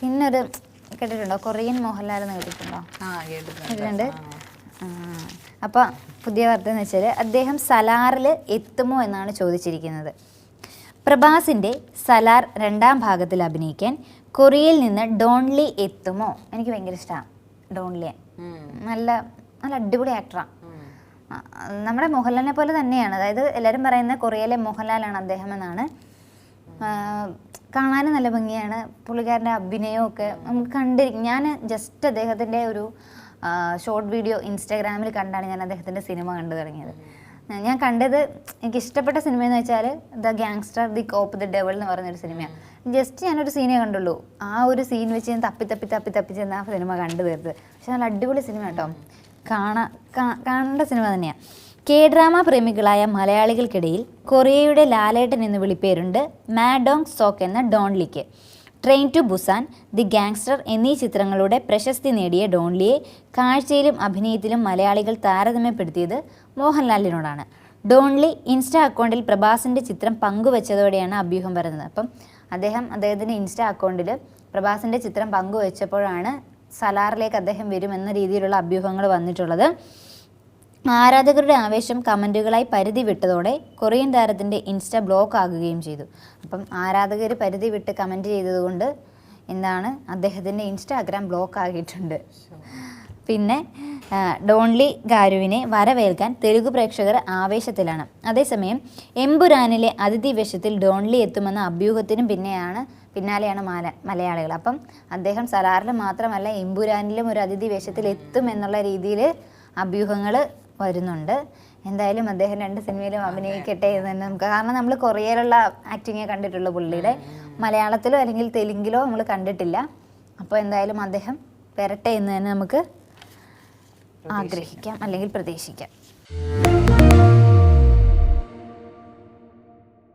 പിന്നെ ഒരു കേട്ടിട്ടുണ്ടോ? കൊറിയൻ മോഹൻലാൽ എന്ന് കേട്ടിട്ടുണ്ടോ? കേട്ടിട്ടുണ്ട്. അപ്പോൾ പുതിയ വാർത്ത എന്ന് വെച്ചാൽ അദ്ദേഹം സലാറിൽ എത്തുമോ എന്നാണ് ചോദിച്ചിരിക്കുന്നത്. പ്രഭാസിന്റെ സലാർ രണ്ടാം ഭാഗത്തിൽ അഭിനയിക്കാൻ കൊറിയയിൽ നിന്ന് ഡോൺലി എത്തുമോ? എനിക്ക് ഭയങ്കര ഇഷ്ടമാണ് ഡോൺലിയെ. നല്ല നല്ല അടിപൊളി ആക്ടറാണ് നമ്മുടെ മോഹൻലാലിനെ പോലെ തന്നെയാണ്. അതായത് എല്ലാവരും പറയുന്ന കൊറിയയിലെ മോഹൻലാലാണ് അദ്ദേഹം എന്നാണ് കാണാനും നല്ല ഭംഗിയാണ്. പുള്ളിക്കാരന്റെ അഭിനയമൊക്കെ നമുക്ക് കണ്ടിരിക്കും. ഞാൻ ജസ്റ്റ് അദ്ദേഹത്തിന്റെ ഒരു ഷോർട്ട് വീഡിയോ ഇൻസ്റ്റാഗ്രാമിൽ കണ്ടാണ് ഞാൻ അദ്ദേഹത്തിന്റെ സിനിമ കണ്ടു തുടങ്ങിയത്. ഞാൻ കണ്ടത് എനിക്ക് ഇഷ്ടപ്പെട്ട സിനിമ എന്ന് വെച്ചാൽ the gangster the cop the devil എന്ന് പറഞ്ഞൊരു സിനിമയാണ്. ജസ്റ്റ് ഞാനൊരു സീനേ കണ്ടുള്ളൂ. ആ ഒരു സീൻ വെച്ച് ഞാൻ തപ്പി തപ്പി തപ്പി തപ്പി ചെന്ന് ആ സിനിമ കണ്ടു തീർത്ത്. പക്ഷെ നല്ല അടിപൊളി സിനിമ കേട്ടോ. കാണാ കാണേണ്ട സിനിമ തന്നെയാണ് കെ ഡ്രാമ പ്രേമികളായ മലയാളികൾക്കിടയിൽ കൊറിയയുടെ ലാലേട്ടൻ എന്ന് വിളിപ്പേരുണ്ട് മാഡോങ് സോക്ക് എന്ന ഡോൺലിക്ക് train to Busan the gangster എന്നീ ചിത്രങ്ങളുടെ പ്രശസ്തി നേടിയ ഡോൺലിയെ കാഴ്ചയിലും അഭിനയത്തിലും മലയാളികൾ താരതമ്യപ്പെടുത്തിയത് മോഹൻലാലിനോടാണ്. ഡോൺലി ഇൻസ്റ്റാ അക്കൗണ്ടിൽ പ്രഭാസിന്റെ ചിത്രം പങ്കുവച്ചതോടെയാണ് അഭ്യൂഹം വരുന്നത് അപ്പം അദ്ദേഹം അദ്ദേഹത്തിന്റെ ഇൻസ്റ്റാ അക്കൗണ്ടിൽ പ്രഭാസിന്റെ ചിത്രം പങ്കുവച്ചപ്പോഴാണ് സലാറിലേക്ക് അദ്ദേഹം വരുമെന്ന രീതിയിലുള്ള അഭ്യൂഹങ്ങൾ വന്നിട്ടുള്ളത്. ആരാധകരുടെ ആവേശം കമന്റുകളായി പരിധി വിട്ടതോടെ കൊറിയൻ താരത്തിന്റെ ഇൻസ്റ്റ ബ്ലോക്ക് ആകുകയും ചെയ്തു. അപ്പം ആരാധകർ പരിധി വിട്ട് കമന്റ് ചെയ്തതുകൊണ്ട് എന്താണ് അദ്ദേഹത്തിന്റെ ഇൻസ്റ്റാഗ്രാം ബ്ലോക്ക് ആകിയിട്ടുണ്ട് പിന്നെ ഡോൺലി ഗാരുവിനെ വരവേൽക്കാൻ തെലുഗു പ്രേക്ഷകർ ആവേശത്തിലാണ്. അതേസമയം എംപുരാനിലെ അതിഥി വേഷത്തിൽ ഡോൺലി എത്തുമെന്ന അഭ്യൂഹത്തിനും പിന്നെയാണ് പിന്നാലെയാണ് മല മലയാളികൾ. അപ്പം അദ്ദേഹം സലാറിൽ മാത്രമല്ല എംപുരാനിലും ഒരു അതിഥി വേഷത്തിൽ എത്തും എന്നുള്ള രീതിയിൽ അഭ്യൂഹങ്ങൾ വരുന്നുണ്ട്. എന്തായാലും അദ്ദേഹം രണ്ട് സിനിമയിലും അഭിനയിക്കട്ടെ എന്ന് തന്നെ നമുക്ക് കാരണം നമ്മൾ കൊറിയയിലുള്ള ആക്ടിങ്ങേ കണ്ടിട്ടുള്ളൂ പുള്ളിയുടെ. മലയാളത്തിലോ അല്ലെങ്കിൽ തെലുങ്കിലോ നമ്മൾ കണ്ടിട്ടില്ല. അപ്പോൾ എന്തായാലും അദ്ദേഹം വരട്ടെ എന്ന് തന്നെ നമുക്ക് ആഗ്രഹിക്കാം അല്ലെങ്കിൽ പ്രതീക്ഷിക്കാം.